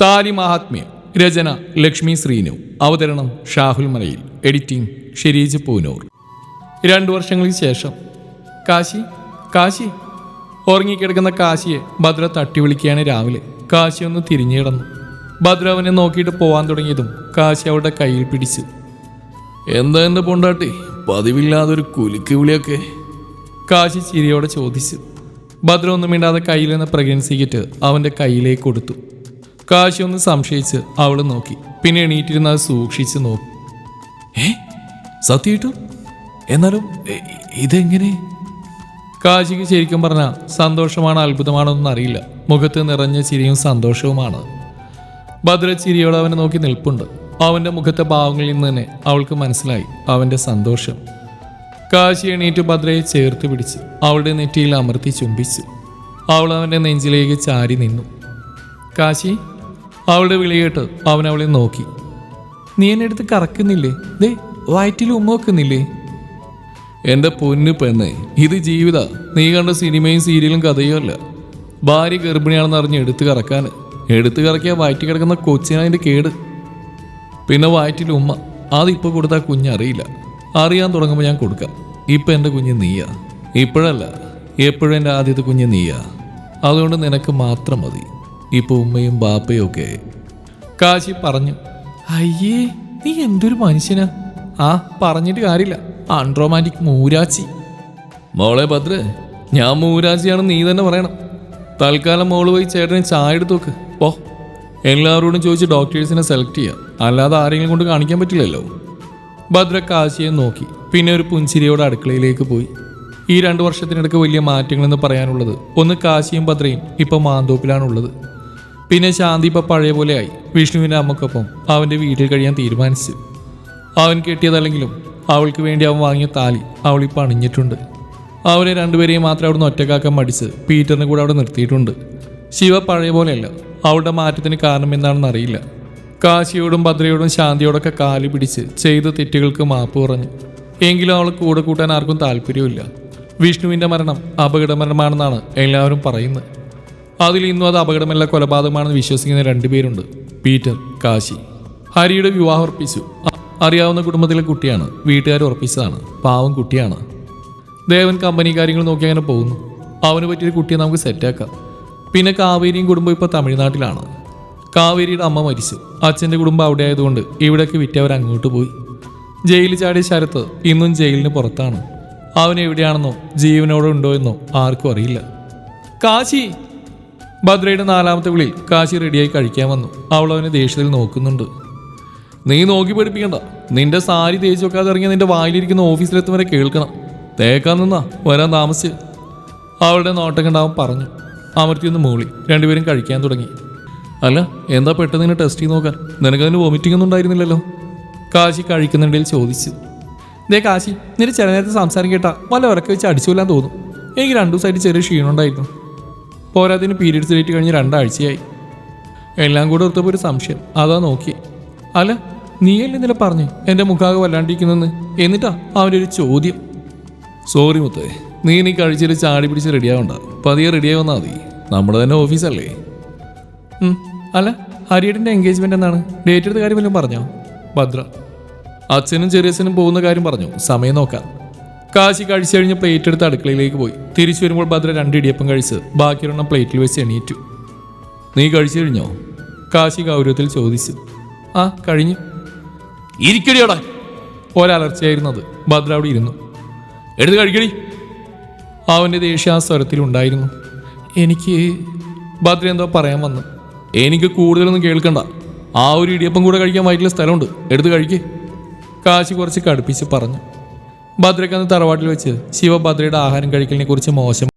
താലി മഹാത്മ്യം രചന ലക്ഷ്മി ശ്രീനു അവതരണം ഷാഹുൽ മലയിൽ എഡിറ്റിംഗ് ഷെരീജ് പൂനൂർ. രണ്ടു വർഷങ്ങൾക്ക് ശേഷം കാശി കാശി. ഉറങ്ങിക്കിടക്കുന്ന കാശിയെ ഭദ്ര തട്ടി വിളിക്കുകയാണ് രാവിലെ. കാശി ഒന്ന് തിരിഞ്ഞു കിടന്നു. ഭദ്ര അവനെ നോക്കിയിട്ട് പോവാൻ തുടങ്ങിയതും കാശി അവളുടെ കയ്യിൽ പിടിച്ചു എന്താ എന്റെ പൊണ്ടാട്ടി? പതിവില്ലാതൊരു കുലുക്ക് വിളിയൊക്കെ? കാശി ചിരിയോടെ ചോദിച്ചു ഭദ്ര ഒന്നും മിണ്ടാതെ കയ്യിൽ നിന്ന് പ്രഗ്നൻസി കിറ്റ് അവന്റെ കയ്യിലേക്ക് കൊടുത്തു. കാശി ഒന്ന് സംശയിച്ച് അവൾ നോക്കി. പിന്നെ എണീറ്റിരുന്ന സൂക്ഷിച്ച് നോക്കി. ഏ? സത്യമായിട്ടും എന്നാലും ഇതെങ്ങനെ? കാശിക്ക് ശരിക്കും പറഞ്ഞാൽ സന്തോഷമാണോ അത്ഭുതമാണോ ഒന്നും അറിയില്ല. മുഖത്ത് നിറഞ്ഞ ചിരിയും സന്തോഷവുമാണ്. ഭദ്ര ചിരിയോടെ അവനെ നോക്കി നിൽപ്പുണ്ട്. അവന്റെ മുഖത്തെ ഭാവങ്ങളിൽ നിന്ന് തന്നെ അവൾക്ക് മനസ്സിലായി അവന്റെ സന്തോഷം. കാശി എണീറ്റ് ഭദ്രയെ ചേർത്ത് പിടിച്ച് അവളുടെ നെറ്റിയിൽ അമർത്തി ചുംബിച്ചു. അവൾ അവന്റെ നെഞ്ചിലേക്ക് ചാരി നിന്നു. കാശി അവളുടെ വിളിയേട്ട് അവൻ അവളെ നോക്കി. നീ എന്നെ അടുത്ത് കറക്കുന്നില്ലേ? ദേ വയറ്റിൽ ഉമ്മ വെക്കുന്നില്ലേ? എന്റെ പൊന്നു പെണ്ണെ ഇത് ജീവിത. നീ കണ്ട സിനിമയും സീരിയലും കഥയും അല്ല ഭാര്യ ഗർഭിണിയാണെന്ന് അറിഞ്ഞ് എടുത്തു കറക്കാൻ എടുത്തു കറക്കിയ വയറ്റി കിടക്കുന്ന കൊച്ചിനതിന്റെ കേട്. പിന്നെ വയറ്റിൽ ഉമ്മ. അതിപ്പോൾ കൊടുത്താൽ കുഞ്ഞറിയില്ല അറിയാൻ തുടങ്ങുമ്പോൾ ഞാൻ കൊടുക്കാം. ഇപ്പം എന്റെ കുഞ്ഞ് നീയാ. ഇപ്പോഴല്ല എപ്പോഴും എന്റെ ആദ്യത്തെ കുഞ്ഞ് നീയാ. അതുകൊണ്ട് നിനക്ക് മാത്രം മതി. ഇപ്പോൾ ഉമ്മയും ബാപ്പയും ഒക്കെ. കാശി പറഞ്ഞു അയ്യേ നീ എന്തൊരു മനുഷ്യനാ? ആ പറഞ്ഞിട്ട് കാര്യമില്ല. അൺറൊമാന്റിക് മൂരാച്ചി. മോളെ ഭദ്ര ഞാൻ മൂരാച്ചിയാണെന്ന് നീ തന്നെ പറയണം. തൽക്കാലം മോൾ പോയി ചേട്ടനെ ചായ എടുത്ത് നോക്ക് പോ. എല്ലാവരോടും ചോദിച്ച് ഡോക്ടേഴ്സിനെ സെലക്ട് ചെയ്യുക അല്ലാതെ ആരെങ്കിലും കൊണ്ട് കാണിക്കാൻ പറ്റില്ലല്ലോ. ഭദ്ര കാശിയെ നോക്കി. പിന്നെ ഒരു പുഞ്ചിരിയോടെ അടുക്കളയിലേക്ക് പോയി. ഈ രണ്ട് വർഷത്തിനിടയ്ക്ക് വലിയ മാറ്റങ്ങളെന്ന് പറയാനുള്ളത് ഒന്ന് കാശിയും ഭദ്രയും ഇപ്പം മാന്തോപ്പിലാണുള്ളത്. പിന്നെ ശാന്തി ഇപ്പം പഴയ പോലെയായി വിഷ്ണുവിന്റെ അമ്മക്കൊപ്പം അവന്റെ വീട്ടിൽ കഴിയാൻ തീരുമാനിച്ചു. അവൻ കെട്ടിയതല്ലെങ്കിലും അവൾക്ക് വേണ്ടി അവൻ വാങ്ങിയ താലി അവളിപ്പോൾ അണിഞ്ഞിട്ടുണ്ട് അവരെ രണ്ടുപേരെയും മാത്രം അവിടുന്ന് ഒറ്റക്കാക്കാൻ മടിച്ച് പീറ്ററിനെ കൂടെ അവിടെ നിർത്തിയിട്ടുണ്ട്. ശിവ പഴയ പോലെയല്ല അവളുടെ മാറ്റത്തിന് കാരണം എന്താണെന്ന് അറിയില്ല. കാശിയോടും ഭദ്രയോടും ശാന്തിയോടൊക്കെ കാലു പിടിച്ച് ചെയ്ത തെറ്റുകൾക്ക് മാപ്പ് പറഞ്ഞു. എങ്കിലും അവൾ കൂടെ കൂട്ടാൻ ആർക്കും താല്പര്യമില്ല വിഷ്ണുവിന്റെ മരണം അപകടമരണമാണെന്നാണ് എല്ലാവരും പറയുന്നത്. അതിൽ ഇന്നും അത് അപകടമല്ല കൊലപാതകമാണെന്ന് വിശ്വസിക്കുന്ന രണ്ടുപേരുണ്ട് പീറ്റർ കാശി. ഹരിയുടെ വിവാഹം ഉറപ്പിച്ചു. അറിയാവുന്ന കുടുംബത്തിലെ കുട്ടിയാണ്. വീട്ടുകാർ ഉറപ്പിച്ചതാണ്. പാവം കുട്ടിയാണ്. ദേവൻ കമ്പനി കാര്യങ്ങൾ നോക്കി അങ്ങനെ പോകുന്നു. അവന് പറ്റിയൊരു കുട്ടിയെ നമുക്ക് സെറ്റാക്കാം. പിന്നെ കാവേരിയും കുടുംബം ഇപ്പോൾ തമിഴ്നാട്ടിലാണ്. കാവേരിയുടെ അമ്മ മരിച്ചു. അച്ഛന്റെ കുടുംബം അവിടെ ആയതുകൊണ്ട് ഇവിടേക്ക് വിറ്റവർ അങ്ങോട്ട് പോയി. ജയിലിൽ ചാടിയ ശരത്ത് ഇന്നും ജയിലിന് പുറത്താണ്. അവൻ എവിടെയാണെന്നോ ജീവനോടെ ഉണ്ടോ എന്നോ ആർക്കും അറിയില്ല. കാശി! ഭദ്രയുടെ നാലാമത്തെ വിളിയിൽ കാശി റെഡിയായി കഴിക്കാൻ വന്നു. അവൾ അവനെ ദേഷ്യത്തിൽ നോക്കുന്നുണ്ട്. നീ നോക്കി പഠിപ്പിക്കണ്ട. നിന്റെ സാരി തേച്ച് വെക്കാതെ ഇറങ്ങിയ നിന്റെ വായിലിരിക്കുന്ന ഓഫീസിലെത്തും വരെ കേൾക്കണം. തേക്കാൻ നിന്നാ വരാൻ താമസിച്ച്. അവളുടെ നോട്ടം കണ്ടാവൻ പറഞ്ഞു. അമർത്തി ഒന്ന് മൂളി. രണ്ടുപേരും കഴിക്കാൻ തുടങ്ങി. അല്ല എന്താ പെട്ടെന്ന് നിന്നെ ടെസ്റ്റ് ചെയ്ത് നോക്കാൻ? നിനക്കതിന് വോമിറ്റിംഗ് ഒന്നും ഉണ്ടായിരുന്നില്ലല്ലോ? കാശി കഴിക്കുന്നുണ്ടെങ്കിൽ ചോദിച്ചു. ദേ കാശി നിന്റെ ചില നേരത്തെ സംസാരം കേട്ടാ വല്ല ഉറക്കെ വെച്ച് അടിച്ചു തോന്നും. എനിക്ക് രണ്ടു ദിവസമായിട്ട് ചെറിയ ക്ഷീണം ഉണ്ടായിരുന്നു. പോരാതിന് പീരീഡ്സ് ഡേറ്റ് കഴിഞ്ഞ് രണ്ടാഴ്ചയായി. എല്ലാം കൂടെ ഓർത്തപ്പോൾ ഒരു സംശയം. അതാ നോക്കി. അല്ല നീയല്ലേ ഇന്നലെ പറഞ്ഞു എന്റെ മുഖാകെ വല്ലാണ്ടിരിക്കുന്നെന്ന്? എന്നിട്ടാ അവന്റെ ഒരു ചോദ്യം. സോറി മുത്തേ നീ നീ കഴിച്ചിട്ട് ചാടി പിടിച്ച് റെഡിയാവണ്ട പതിയെ റെഡിയായി വന്നാൽ മതി. നമ്മുടെ തന്നെ ഓഫീസല്ലേ അല്ല? ഹരിയേട്ടന്റെ എൻഗേജ്മെന്റ് എന്നാണ് ഡേറ്റ് എടുത്ത കാര്യം വല്ലതും പറഞ്ഞോ? ഭദ്ര. അച്ഛനും ചെറിയച്ഛനും പോകുന്ന കാര്യം പറഞ്ഞു? സമയം നോക്കാം. കാശി കഴിച്ചു കഴിഞ്ഞ് പ്ലേറ്റ് എടുത്ത് അടുക്കളയിലേക്ക് പോയി. തിരിച്ചു വരുമ്പോൾ ഭദ്ര രണ്ട് ഇടിയപ്പം കഴിച്ച് ബാക്കിയൊരെണ്ണം പ്ലേറ്റിൽ വെച്ച് എണീറ്റു. നീ കഴിച്ചു കഴിഞ്ഞോ? കാശി ഗൗരവത്തിൽ ചോദിച്ചു. ആ കഴിഞ്ഞു. ഇരിക്കടിയോടാ. അത്. ഭദ്ര അവിടെ ഇരുന്നു. എടുത്ത് കഴിക്കടി. അവന്റെ ദേഷ്യം ആ സ്വരത്തിലുണ്ടായിരുന്നു എനിക്ക് ഭദ്ര എന്തോ പറയാൻ വന്നു. എനിക്ക് കൂടുതലൊന്നും കേൾക്കണ്ട. ആ ഒരു ഇടിയപ്പം കൂടെ കഴിക്കാൻ വയറ്റിലെ സ്ഥലമുണ്ട്. എടുത്ത് കഴിക്കേ. കാശി കുറച്ച് കടുപ്പിച്ച് പറഞ്ഞു. ഭദ്രക്കന്ന് തറവാട്ടിൽ വെച്ച് ശിവഭദ്രയുടെ ആഹാരം കഴിക്കലിനെ കുറിച്ച് മോശം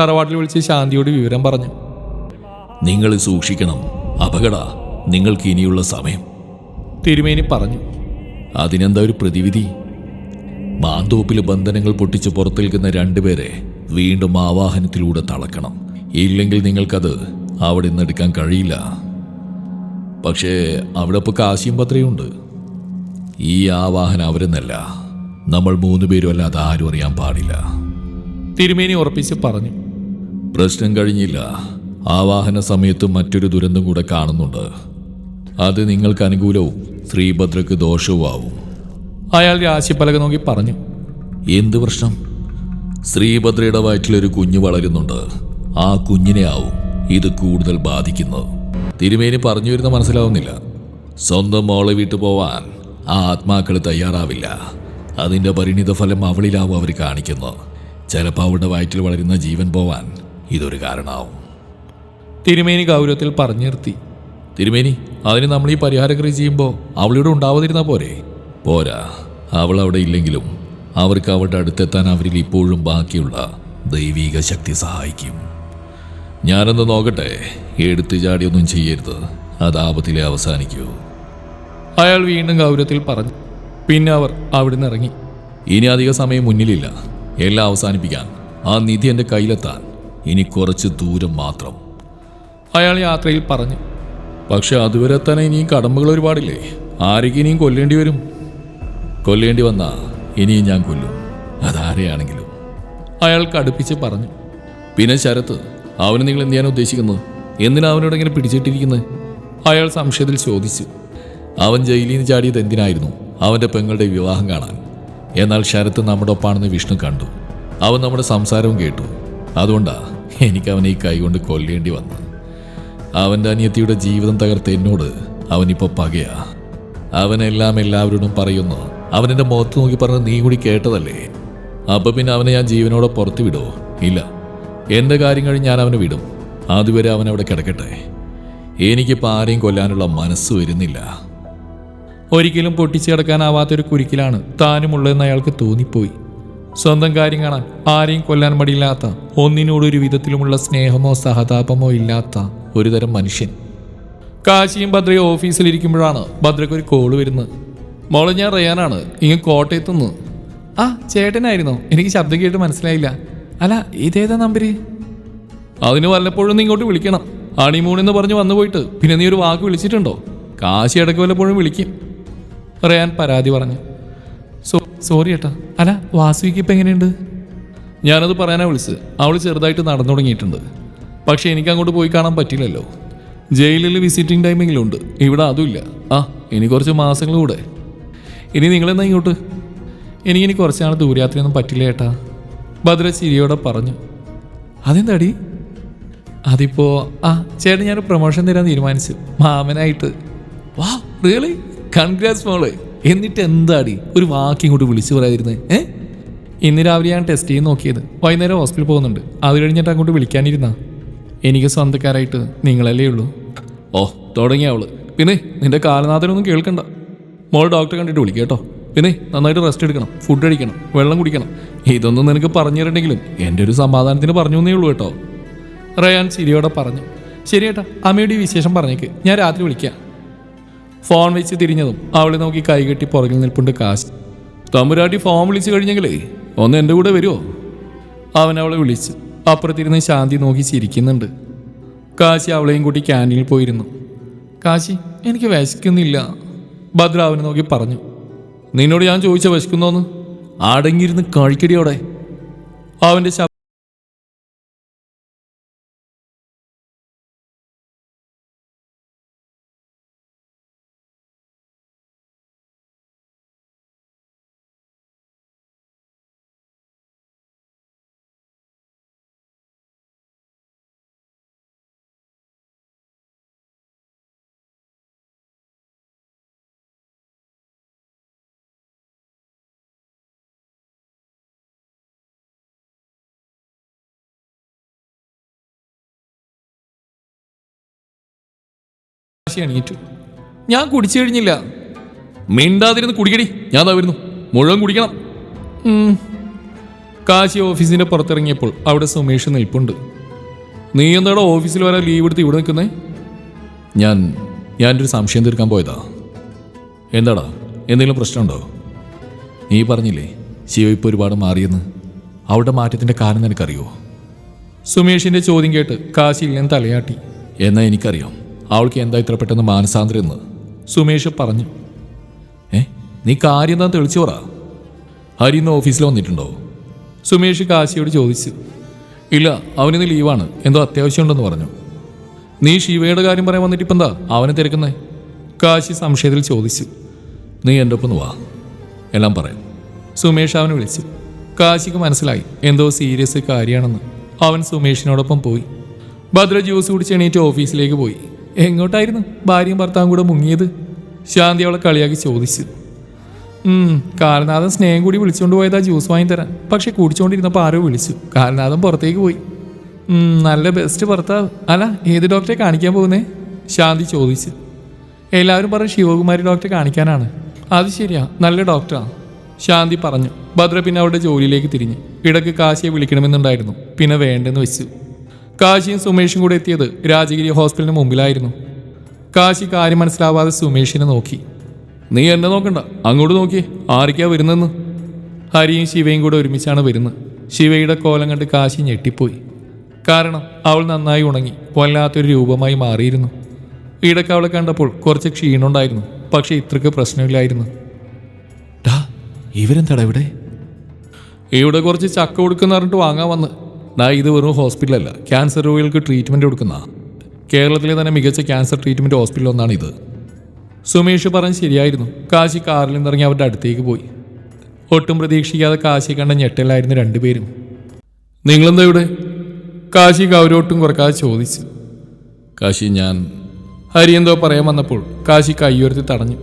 തറവാട്ടിൽ വിളിച്ച് ശാന്തിയോട് വിവരം പറഞ്ഞു. നിങ്ങൾ സൂക്ഷിക്കണം. അപകട നിങ്ങൾക്ക് ഇനിയുള്ള സമയം. തിരുമേനി പറഞ്ഞു. അതിനെന്താ ഒരു പ്രതിവിധി? മാന്തോപ്പിലെ ബന്ധനങ്ങൾ പൊട്ടിച്ച് പുറത്തേൽക്കുന്ന രണ്ടുപേരെ വീണ്ടും ആവാഹനത്തിലൂടെ തളക്കണം. ഇല്ലെങ്കിൽ നിങ്ങൾക്കത് അവിടെ നിന്ന് എടുക്കാൻ കഴിയില്ല. പക്ഷേ അവിടെ ഇപ്പോൾ കാശിയും പത്രയുണ്ട് ഈ ആവാഹനം അവരെന്നല്ല. നമ്മൾ മൂന്ന് പേരും അല്ലാതെ ആരും അറിയാൻ പാടില്ല. തിരുമേനി ഉറപ്പിച്ച് പറഞ്ഞു. പ്രശ്നം കഴിഞ്ഞില്ല. ആവാഹന സമയത്ത് മറ്റൊരു ദുരന്തം കൂടെ കാണുന്നുണ്ട്. അത് നിങ്ങൾക്ക് അനുകൂലവും ശ്രീഭദ്രക്ക് ദോഷവും ആവും. അയാൾ രാശിപ്പലക നോക്കി പറഞ്ഞു. എന്ത് പ്രശ്നം? ശ്രീഭദ്രയുടെ വയറ്റിലൊരു കുഞ്ഞ് വളരുന്നുണ്ട്. ആ കുഞ്ഞിനെ ആവും ഇത് കൂടുതൽ ബാധിക്കുന്നത്. തിരുമേനി പറഞ്ഞു വരുന്ന മനസ്സിലാവുന്നില്ല. സ്വന്തം മോളെ വിട്ടു പോവാൻ ആ ആത്മാക്കൾ തയ്യാറാവില്ല. അതിന്റെ പരിണിത ഫലം അവളിലാവും അവർ കാണിക്കുന്നത്. ചിലപ്പോൾ അവളുടെ വയറ്റിൽ വളരുന്ന ജീവൻ പോവാൻ ഇതൊരു കാരണമാവും. തിരുമേനി ഗൗരവത്തിൽ പറഞ്ഞു നിർത്തി. തിരുമേനി അതിന് നമ്മൾ ഈ പരിഹാരക്രിയ ചെയ്യുമ്പോൾ അവളിവിടെ ഉണ്ടാവാതിരുന്ന പോരെ? പോരാ അവൾ അവിടെ ഇല്ലെങ്കിലും അവർക്ക് അവളുടെ അടുത്തെത്താൻ അവരിൽ ഇപ്പോഴും ബാക്കിയുള്ള ദൈവീക ശക്തി സഹായിക്കും. ഞാനൊന്ന് നോക്കട്ടെ എടുത്തു ചാടിയൊന്നും ചെയ്യരുത് അത് ആപത്തിലെ അവസാനിക്കൂ. അയാൾ വീണ്ടും ഗൗരവത്തിൽ പറഞ്ഞു. പിന്നെ അവർ അവിടുന്ന് ഇറങ്ങി. ഇനി അധിക സമയം മുന്നിലില്ല. എല്ലാം അവസാനിപ്പിക്കാൻ ആ നിധി എന്റെ കയ്യിലെത്താൻ. ഇനി കുറച്ച് ദൂരം മാത്രം. അയാൾ യാത്രയിൽ പറഞ്ഞു. പക്ഷെ അതുവരെ തന്നെ ഇനിയും കടമ്പകൾ ഒരുപാടില്ലേ? ആരൊക്കെ ഇനിയും കൊല്ലേണ്ടി വരും? കൊല്ലേണ്ടി വന്നാ ഇനിയും ഞാൻ കൊല്ലും. അതാരെയാണെങ്കിലും. അയാൾ കടുപ്പിച്ച് പറഞ്ഞു. പിന്നെ ശരത്ത് അവന് നിങ്ങൾ എന്ത് ചെയ്യാൻ ഉദ്ദേശിക്കുന്നത്? എന്തിനാ അവനോട് ഇങ്ങനെ പിടിച്ചിട്ടിരിക്കുന്നത് അയാൾ സംശയത്തിൽ ചോദിച്ചു. അവൻ ജയിലിൽ നിന്ന് ചാടിയത് എന്തിനായിരുന്നു? അവന്റെ പെങ്ങളുടെ വിവാഹം കാണാൻ. എന്നാൽ ശരത്ത് നമ്മുടെ ഒപ്പാണെന്ന് വിഷ്ണു കണ്ടു. അവൻ നമ്മുടെ സംസാരവും കേട്ടു. അതുകൊണ്ടാ എനിക്ക് അവനെ ഈ കൈകൊണ്ട് കൊല്ലേണ്ടി വന്നു. അവന്റെ അനിയത്തിയുടെ ജീവിതം തകർത്ത എന്നോട് അവനിപ്പോൾ പകയാ. അവനെല്ലാം എല്ലാവരോടും പറയുന്നു അവനെന്റെ മുഖത്ത് നോക്കി പറഞ്ഞ് നീ കൂടി കേട്ടതല്ലേ? അപ്പം പിന്നെ അവനെ ഞാൻ ജീവനോടെ പുറത്തു വിടുമോ ഇല്ല. എന്റെ കാര്യം കഴിഞ്ഞ് ഞാൻ അവനെ വിടും. അതുവരെ അവൻ അവിടെ കിടക്കട്ടെ. എനിക്കിപ്പോൾ ആരെയും കൊല്ലാനുള്ള മനസ്സ് വരുന്നില്ല. ഒരിക്കലും പൊട്ടിച്ചു കിടക്കാനാവാത്തൊരു കുരുക്കിലാണ് താനുമുള്ളതെന്ന് അയാൾക്ക് തോന്നിപ്പോയി. സ്വന്തം കാര്യം കാണാൻ ആരെയും കൊല്ലാൻ മടിയില്ലാത്ത ഒന്നിനോടൊരു വിധത്തിലുമുള്ള സ്നേഹമോ സഹതാപമോ ഇല്ലാത്ത ഒരുതരം മനുഷ്യൻ. കാശിയും ഭദ്രയും ഓഫീസിലിരിക്കുമ്പോഴാണ് ഭദ്രയ്ക്ക് ഒരു കോൾ വരുന്നത്. മോളെ ഞാൻ റയാനാണ്. ഇങ്ങ് കോട്ടയത്തുനിന്ന്. ആ ചേട്ടനായിരുന്നോ? എനിക്ക് ശബ്ദം കേട്ട് മനസ്സിലായില്ല. അല്ല ഇതേതാ നമ്പര്? അതിന് വല്ലപ്പോഴും നീ ഇങ്ങോട്ട് വിളിക്കണം. അണിമൂൺ എന്ന് പറഞ്ഞ് വന്നു പോയിട്ട് പിന്നെ നീ ഒരു വാക്ക് വിളിച്ചിട്ടുണ്ടോ? കാശി ഇടയ്ക്ക് വല്ലപ്പോഴും വിളിക്കും. റയാൻ പരാതി പറഞ്ഞു. സോറി ഏട്ടാ. അല്ല വാസുവിക്ക് ഇപ്പം എങ്ങനെയുണ്ട്? ഞാനത് പറയാനാ വിളിച്ചത്. അവൾ ചെറുതായിട്ട് നടന്നു തുടങ്ങിയിട്ടുണ്ട്. പക്ഷേ എനിക്ക് അങ്ങോട്ട് പോയി കാണാൻ പറ്റില്ലല്ലോ. ജയിലിൽ വിസിറ്റിംഗ് ടൈമെങ്കിലും ഉണ്ട് ഇവിടെ അതുമില്ല ആ ഇനി കുറച്ച് മാസങ്ങൾ കൂടെ. ഇനി നിങ്ങളെന്നാ ഇങ്ങോട്ട്? എനിക്കിനി കുറച്ച് നാൾ ദൂരയാത്രയൊന്നും പറ്റില്ല ഏട്ടാ. ഭദ്ര ചിരിയോടെ പറഞ്ഞു. അതെന്താടി? അതിപ്പോ ആ ചേട്ടൻ ഞാൻ പ്രൊമോഷൻ തരാൻ തീരുമാനിച്ചു. മാമനായിട്ട്. വാ റിയലി കൺഗ്രാറ്റ്സ് മോളെ. എന്നിട്ട് എന്താടി ഒരു വാക്ക് ഇങ്ങോട്ട് വിളിച്ചു പറയാതിരുന്നത് ഏ? ഇന്ന് രാവിലെ ഞാൻ ടെസ്റ്റ് ചെയ്ത് നോക്കിയത്. വൈകുന്നേരം ഹോസ്പിറ്റലിൽ പോകുന്നുണ്ട്. അത് കഴിഞ്ഞിട്ട് അങ്ങോട്ട് വിളിക്കാനിരുന്ന. എനിക്ക് സ്വന്തക്കാരായിട്ട് നിങ്ങളല്ലേ ഉള്ളൂ. ഓ തുടങ്ങിയ അവൾ. പിന്നെ നിന്റെ കാലനാഥനൊന്നും കേൾക്കണ്ട. മോൾ ഡോക്ടറെ കണ്ടിട്ട് വിളിക്കുക കേട്ടോ. പിന്നെ നന്നായിട്ട് റെസ്റ്റ് എടുക്കണം. ഫുഡ് കഴിക്കണം. വെള്ളം കുടിക്കണം. ഇതൊന്നും നിനക്ക് പറഞ്ഞു തരണ്ടെങ്കിലും എന്റെ ഒരു സമാധാനത്തിന് പറഞ്ഞു എന്നേ ഉള്ളൂ കേട്ടോ. റയാൻ ചിരിയോടെ പറഞ്ഞു. ശരി ഏട്ടാ അമ്മയുടെ വിശേഷം പറഞ്ഞേക്ക്. ഞാൻ രാത്രി വിളിക്കാം. ഫോൺ വെച്ച് തിരിഞ്ഞതും അവളെ നോക്കി കൈകെട്ടി പുറകിൽ നിൽപ്പുണ്ട് കാശ്. തമ്പുരാട്ടി ഫോൺ വിളിച്ചു കഴിഞ്ഞെങ്കിലേ ഒന്ന് എന്റെ കൂടെ വരുമോ അവൻ അവളെ വിളിച്ചു അപ്പുറത്തിരുന്ന് ശാന്തി നോക്കി ചിരിക്കുന്നുണ്ട്. കാശി അവളെയും കൂട്ടി ക്യാന്റീനിൽ പോയിരുന്നു. കാശി എനിക്ക് വിശക്കുന്നില്ല. ഭദ്ര അവനെ നോക്കി പറഞ്ഞു. നിന്നോട് ഞാൻ ചോദിച്ച വിശക്കുന്നോന്ന്? അടങ്ങിയിരുന്ന് കഴിക്കടിയോടെ അവന്റെ ശബ്ദം എണീറ്റു. ഞാൻ കുടിച്ചു കഴിഞ്ഞില്ല. മിണ്ടാതിരുന്ന് കുടിക്കടി. ഞാൻ ദാ വരുന്നു. മുഴുവൻ കുടിക്കണം. കാശി ഓഫീസിന്റെ പുറത്തിറങ്ങിയപ്പോൾ അവിടെ സുമേഷ് നിൽപ്പുണ്ട്. നീ എന്താടാ ഓഫീസിൽ വരാൻ ലീവ് എടുത്ത് ഇവിടെ നിൽക്കുന്നേ? ഞാൻ ഞാൻ ഒരു സംശയം തീർക്കാൻ പോയതാ. എന്താടാ? എന്തെങ്കിലും പ്രശ്നമുണ്ടോ? നീ പറഞ്ഞില്ലേ ശിവ ഇപ്പോൾ ഒരുപാട് മാറിയെന്ന്. അവിടെ മാറ്റത്തിന്റെ കാരണം നിനക്കറിയോ? സുമേഷിന്റെ ചോദ്യം കേട്ട് കാശി ഞാൻ തലയാട്ടി. എന്നാൽ എനിക്കറിയാം. അവൾക്ക് എന്താ ഇത്ര പെട്ടെന്ന് മാനസാന്തരം എന്ന്? സുമേഷ് പറഞ്ഞു. ഏ നീ കാര്യം എന്താ തെളിച്ചു പറ. ഹരി ഇന്ന് ഓഫീസിൽ വന്നിട്ടുണ്ടോ? സുമേഷ് കാശിയോട് ചോദിച്ചു. ഇല്ല അവനിന്ന് ലീവാണ്. എന്തോ അത്യാവശ്യമുണ്ടെന്ന് പറഞ്ഞു. നീ ശിവയുടെ കാര്യം പറയാൻ വന്നിട്ട് ഇപ്പം എന്താ? അവനെ തിരക്കുന്നേ? കാശി സംശയത്തിൽ ചോദിച്ചു. നീ എന്റെ ഒപ്പം വാ. എല്ലാം പറയാം. സുമേഷ് അവനെ വിളിച്ചു. കാശിക്ക് മനസ്സിലായി. എന്തോ സീരിയസ് കാര്യമാണെന്ന്. അവൻ സുമേഷിനോടൊപ്പം പോയി. ഭദ്ര ജ്യൂസ് കുടിച്ച് എണീറ്റ് ഓഫീസിലേക്ക് പോയി. എങ്ങോട്ടായിരുന്നു ഭാര്യയും ഭർത്താവും കൂടെ മുങ്ങിയത്? ശാന്തി അവളെ കളിയാക്കി ചോദിച്ചു. കാലനാഥൻ സ്നേഹം കൂടി വിളിച്ചുകൊണ്ട് പോയതാ ജ്യൂസ് വാങ്ങി തരാൻ. പക്ഷെ കുടിച്ചുകൊണ്ടിരുന്നപ്പോൾ ആരോ വിളിച്ചു. കാലനാഥൻ പുറത്തേക്ക് പോയി. നല്ല ബെസ്റ്റ് ഭർത്താവ്. അല്ല ഏത് ഡോക്ടറെ കാണിക്കാൻ പോകുന്നേ? ശാന്തി ചോദിച്ചു. എല്ലാവരും പറഞ്ഞു ശിവകുമാരി ഡോക്ടറെ കാണിക്കാനാണ്. അത് ശരിയാ നല്ല ഡോക്ടറാണ് ശാന്തി പറഞ്ഞു. ഭദ്ര പിന്നെ അവരുടെ ജോലിയിലേക്ക് തിരിഞ്ഞു. ഇടയ്ക്ക് കാശിയെ വിളിക്കണമെന്നുണ്ടായിരുന്നു. പിന്നെ വേണ്ടെന്ന് വെച്ചു. കാശിയും സുമേഷും കൂടെ എത്തിയത് രാജഗിരി ഹോസ്പിറ്റലിന് മുമ്പിലായിരുന്നു. കാശി കാര്യം മനസ്സിലാവാതെ സുമേഷിനെ നോക്കി. നീ എന്നെ നോക്കണ്ട. അങ്ങോട്ട് നോക്കി. ആരൊക്കെയാ വരുന്നെന്ന്? ഹരിയും ശിവയും കൂടെ ഒരുമിച്ചാണ് വരുന്നത്. ശിവയുടെ കോലം കണ്ട് കാശി ഞെട്ടിപ്പോയി. കാരണം അവൾ നന്നായി ഉണങ്ങി വല്ലാത്തൊരു രൂപമായി മാറിയിരുന്നു. ഇടയ്ക്ക് അവളെ കണ്ടപ്പോൾ കുറച്ച് ക്ഷീണമുണ്ടായിരുന്നു പക്ഷെ ഇത്രക്ക് പ്രശ്നമില്ലായിരുന്നു. ഡാ ഇവരെന്താടാ ഇവിടെ? ഇവിടെ കുറച്ച് ചക്ക കൊടുക്കുന്ന പറഞ്ഞിട്ട് വാങ്ങാൻ വന്ന്. ദാ ഇത് വെറും ഹോസ്പിറ്റലല്ല. ക്യാൻസർ രോഗികൾക്ക് ട്രീറ്റ്മെന്റ് കൊടുക്കുന്ന കേരളത്തിലെ തന്നെ മികച്ച ക്യാൻസർ ട്രീറ്റ്മെന്റ് ഹോസ്പിറ്റൽ ഒന്നാണ് ഇത്. സുമേഷ് പറഞ്ഞ് ശരിയായിരുന്നു. കാശി കാറിൽ നിന്നിറങ്ങി അവരുടെ അടുത്തേക്ക് പോയി. ഒട്ടും പ്രതീക്ഷിക്കാതെ കാശി കണ്ട ഞെട്ടലായിരുന്നു രണ്ടുപേരും. നിങ്ങളെന്താ ഇവിടെ? കാശി ഗൗരവട്ടും കുറക്കാതെ ചോദിച്ചു. കാശി ഞാൻ ഹരി എന്തോ പറയാൻ വന്നപ്പോൾ കാശി കയ്യുയർത്തി തടഞ്ഞു.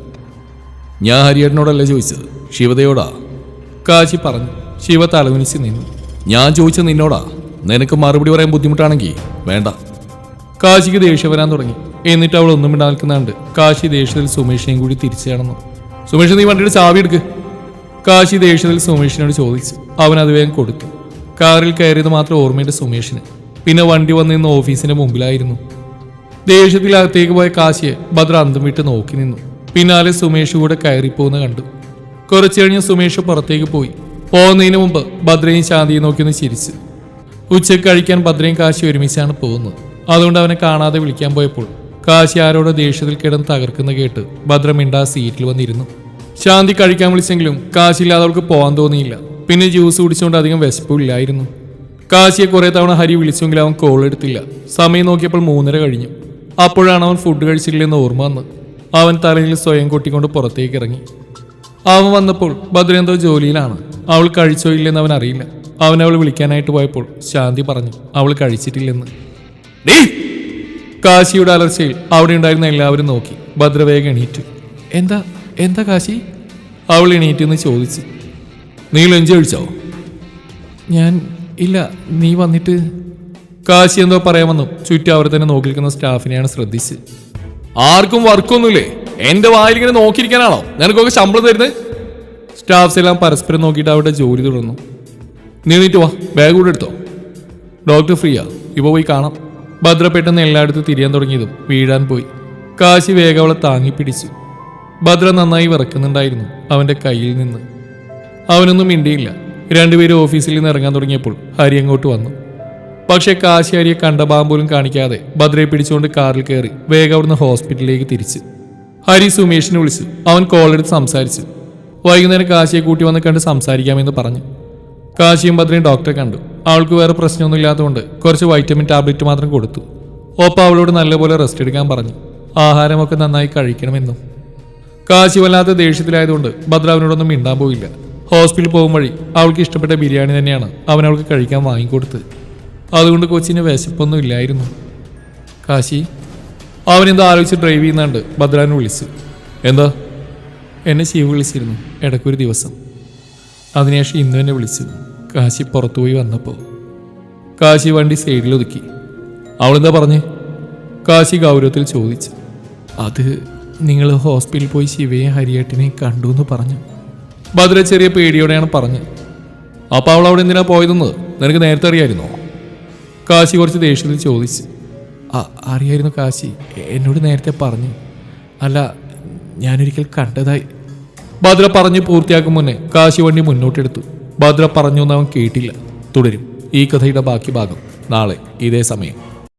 ഞാൻ ഹരിയേട്ടനോടല്ല ചോദിച്ചത്? ശിവതയോടാ? കാശി പറഞ്ഞു. ശിവ തലകുനിച്ച് നിന്നു. ഞാൻ ചോദിച്ചത് നിന്നോടാ. നിനക്ക് മറുപടി പറയാൻ ബുദ്ധിമുട്ടാണെങ്കിൽ വേണ്ട. കാശിക്ക് ദേഷ്യം വരാൻ തുടങ്ങി. എന്നിട്ട് അവൾ ഒന്നും നിൽക്കുന്നുണ്ട്. കാശി ദേഷ്യത്തിൽ സുമേഷിനെയും കൂടി തിരിച്ചു കാണുന്നു. സുമേഷ് നീ വണ്ടിയുടെ ചാവി എടുക്ക്. കാശി ദേഷ്യത്തിൽ സുമേഷിനോട് ചോദിച്ചു അവൻ അത് വേഗം കൊടുത്തു കാറിൽ കയറിയത് മാത്രം ഓർമ്മയുണ്ട് സുമേഷിന്. പിന്നെ വണ്ടി വന്ന് നിന്ന് ഓഫീസിന്റെ മുമ്പിലായിരുന്നു. ദേഷ്യത്തിൽ അകത്തേക്ക് പോയ കാശിയെ ഭദ്ര അന്തം വിട്ട് നോക്കി നിന്നു. പിന്നാലെ സുമേഷ് കൂടെ കയറിപ്പോന്ന് കണ്ടു. കുറച്ചു കഴിഞ്ഞ് സുമേഷ് പുറത്തേക്ക് പോയി. പോകുന്നതിന് മുമ്പ് ഭദ്രയും ശാന്തിയും നോക്കി ഒന്ന് ചിരിച്ചു. ഉച്ചയ്ക്ക് കഴിക്കാൻ ഭദ്രയും കാശി ഒരുമിച്ചാണ് പോകുന്നത്. അതുകൊണ്ട് അവനെ കാണാതെ വിളിക്കാൻ പോയപ്പോൾ കാശി ആരോടോ ദേഷ്യത്തിൽ കിടന്ന് തകർക്കുന്ന കേട്ട് ഭദ്ര മിണ്ടാ സീറ്റിൽ വന്നിരുന്നു. ശാന്തി കഴിക്കാൻ വിളിച്ചെങ്കിലും കാശില്ലാതെ അവൾക്ക് പോകാൻ തോന്നിയില്ല. പിന്നെ ജ്യൂസ് കുടിച്ചുകൊണ്ട് അധികം വിശപ്പില്ലായിരുന്നു കാശിയെ കുറെ തവണ ഹരി വിളിച്ചെങ്കിലും അവൻ കോൾ എടുത്തില്ല. സമയം നോക്കിയപ്പോൾ മൂന്നര കഴിഞ്ഞു. അപ്പോഴാണ് അവൻ ഫുഡ് കഴിച്ചിട്ടില്ലെന്ന് ഓർമ്മ വന്ന് അവൻ തലയിൽ സ്വയം കൊട്ടിക്കൊണ്ട് പുറത്തേക്ക് ഇറങ്ങി. അവൻ വന്നപ്പോൾ ഭദ്ര എന്തോ ജോലിയിലാണ്. അവൾ കഴിച്ചോ ഇല്ലെന്ന് അവൻ അറിയില്ല. അവൻ അവൾ വിളിക്കാനായിട്ട് പോയപ്പോൾ ശാന്തി പറഞ്ഞു അവൾ കഴിച്ചിട്ടില്ലെന്ന്! കാശിയുടെ അലർച്ചയിൽ അവിടെ ഉണ്ടായിരുന്ന എല്ലാവരും നോക്കി ഭദ്രവേഗം എണീറ്റു. എന്താ എന്താ കാശി? അവൾ എണീറ്റെന്ന് ചോദിച്ചു. നീ ലഞ്ച് കഴിച്ചോ? ഞാൻ ഇല്ല നീ വന്നിട്ട്. കാശി എന്തോ പറയാൻ വന്നു ചുറ്റും അവർ തന്നെ നോക്കിയിരിക്കുന്ന സ്റ്റാഫിനെയാണ് ശ്രദ്ധിച്ച്. ആർക്കും വർക്കൊന്നുമില്ലേ? എന്റെ വായിലിങ്ങനെ നോക്കിയിരിക്കാനാണോ? നിനക്കൊക്കെ ശമ്പളം തരുന്നത്? സ്റ്റാഫ്സ് എല്ലാം പരസ്പരം നോക്കിയിട്ട് അവരുടെ ജോലി തുടർന്നു. നീ വാ. ബാഗ് കൂടെ എടുത്തോ. ഡോക്ടർ ഫ്രീയാ ഇപ്പോൾ പോയി കാണാം. ഭദ്ര പെട്ടെന്ന് എല്ലായിടത്തും തിരിയാൻ തുടങ്ങിയതും വീഴാൻ പോയി. കാശി വേഗം അവളെ താങ്ങി പിടിച്ചു. ഭദ്ര നന്നായി വിറക്കുന്നുണ്ടായിരുന്നു അവന്റെ കയ്യിൽ നിന്ന്. അവനൊന്നും മിണ്ടിയില്ല. രണ്ടുപേരും ഓഫീസിൽ നിന്ന് ഇറങ്ങാൻ തുടങ്ങിയപ്പോൾ ഹരി അങ്ങോട്ട് വന്നു. പക്ഷേ കാശി ഹരിയെ കണ്ട ഭാഗം പോലും കാണിക്കാതെ ഭദ്രയെ പിടിച്ചുകൊണ്ട് കാറിൽ കയറി വേഗം അവിടുന്ന് ഹോസ്പിറ്റലിലേക്ക് തിരിച്ചു. ഹരി സുമേഷിനെ വിളിച്ചു അവൻ കോളെടുത്ത് സംസാരിച്ചു. വൈകുന്നേരം കാശിയെ കൂട്ടി വന്ന് കണ്ട് സംസാരിക്കാമെന്ന് പറഞ്ഞു. കാശിയും ഭദ്രയും ഡോക്ടറെ കണ്ടു. അവൾക്ക് വേറെ പ്രശ്നമൊന്നും ഇല്ലാത്തതുകൊണ്ട് കുറച്ച് വൈറ്റമിൻ ടാബ്ലറ്റ് മാത്രം കൊടുത്തു. ഒപ്പം അവളോട് നല്ലപോലെ റെസ്റ്റ് എടുക്കാൻ പറഞ്ഞു. ആഹാരമൊക്കെ നന്നായി കഴിക്കണമെന്നും. കാശി വല്ലാത്ത ദേഷ്യത്തിലായതുകൊണ്ട് ഭദ്ര അവനോടൊന്നും മിണ്ടാൻ പോയില്ല. ഹോസ്പിറ്റലിൽ പോകും വഴി അവൾക്ക് ഇഷ്ടപ്പെട്ട ബിരിയാണി തന്നെയാണ് അവൻ അവൾക്ക് കഴിക്കാൻ വാങ്ങിക്കൊടുത്തത്. അതുകൊണ്ട് കൊച്ചിന് വിശപ്പൊന്നും ഇല്ലായിരുന്നു. കാശി അവനെന്തോ ആലോചിച്ച് ഡ്രൈവ് ചെയ്യുന്നുണ്ട് ഭദ്രാവിനെ വിളിച്ചു. എന്താ? എന്നെ ശിവ വിളിച്ചിരുന്നു ഇടയ്ക്കൊരു ദിവസം. അതിനുശേഷം ഇന്ന് എന്നെ വിളിച്ചു കാശി പുറത്തു പോയി വന്നപ്പോൾ കാശി വണ്ടി സൈഡിൽ ഒതുക്കി. അവളെന്താ പറഞ്ഞേ? കാശി ഗൗരവത്തിൽ ചോദിച്ചു. അത് നിങ്ങൾ ഹോസ്പിറ്റലിൽ പോയി ശിവയെ ഹരിയേട്ടിനെ കണ്ടു എന്ന് പറഞ്ഞു. ഭദ്ര ചെറിയ പേടിയോടെയാണ് പറഞ്ഞത് അപ്പോൾ അവൾ അവിടെ എന്തിനാ പോയതെന്ന് നിനക്ക് നേരത്തെ അറിയായിരുന്നോ? കാശി കുറച്ച് ദേഷ്യത്തിൽ ചോദിച്ചു. അറിയായിരുന്നു കാശി. എന്നോട് നേരത്തെ പറഞ്ഞു. അല്ല ഞാനൊരിക്കൽ കണ്ടതായി. ഭദ്ര പറഞ്ഞു പൂർത്തിയാക്കും മുന്നേ കാശി വണ്ടി മുന്നോട്ടെടുത്തു. ഭദ്ര പറഞ്ഞു അവൻ കേട്ടില്ല. തുടരും. ഈ കഥയുടെ ബാക്കി ഭാഗം നാളെ ഇതേ സമയം.